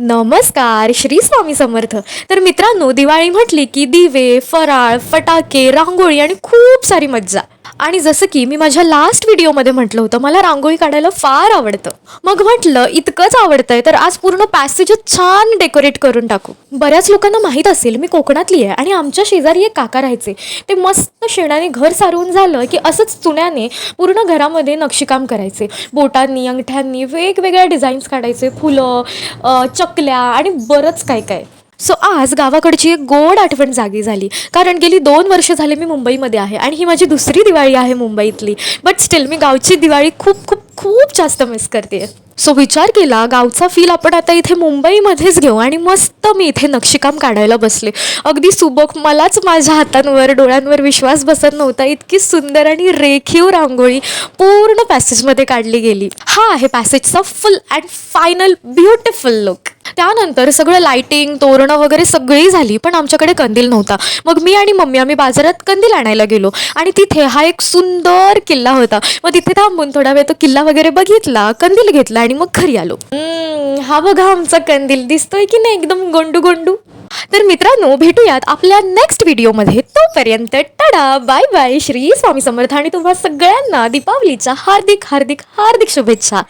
नमस्कार श्री स्वामी समर्थ. तर मित्रांनो दिवाळी म्हटली की दिवे फराळ फटाके रांगोळी आणि खूप सारी मज्जा. आणि जसं की मी माझ्या लास्ट व्हिडिओमध्ये म्हटलं होतं मला रांगोळी काढायला फार आवडतं. मग म्हटलं इतकंच आवडतंय तर आज पूर्ण पॅसेजच छान डेकोरेट करून टाकू. बऱ्याच लोकांना माहीत असेल मी कोकणातली आहे आणि आमच्या शेजारी एक काका राहायचे. ते मस्त शेणाने घर सारवून झालं की असंच चुन्याने पूर्ण घरामध्ये नक्षीकाम करायचे. बोटांनी अंगठ्यांनी वेगवेगळ्या डिझाईन्स काढायचे फुलं चकल्या आणि बरंच काय काय. सो आज गावाकडची एक गोड आठवण जागी झाली. कारण गेली दोन वर्ष झाले मी मुंबईमध्ये आहे आणि ही माझी दुसरी दिवाळी आहे मुंबईतली. बट स्टील मी गावची दिवाळी खूप खूप खूप जास्त मिस करते सो विचार केला गावचा फील आपण आता इथे मुंबईमध्येच घेऊ आणि मस्त मी इथे नक्षीकाम काढायला बसले. अगदी सुबक मलाच माझ्या हातांवर डोळ्यांवर विश्वास बसत नव्हता. इतकी सुंदर आणि रेखीव रांगोळी पूर्ण पॅसेजमध्ये काढली गेली. हा आहे पॅसेजचा full and final beautiful look त्यानंतर सगळं लाईटिंग तोरणं वगैरे सगळी झाली पण आमच्याकडे कंदील नव्हता. मग मी आणि मम्मी आम्ही बाजारात कंदील आणायला गेलो. आणि तिथे हा एक सुंदर किल्ला होता. मग तिथे थांबून थोडा वेळ तो किल्ला वगैरे बघितला कंदील घेतला आणि मग घरी आलो. हा बघा आमचा कंदील दिसतोय की नाही एकदम गोंडू गोंडू. तर मित्रांनो भेटूयात आपल्या नेक्स्ट व्हिडिओमध्ये तोपर्यंत tada bye bye Shri Swami Samarth आणि तुम्हा सगळ्यांना दीपावलीच्या हार्दिक हार्दिक हार्दिक शुभेच्छा.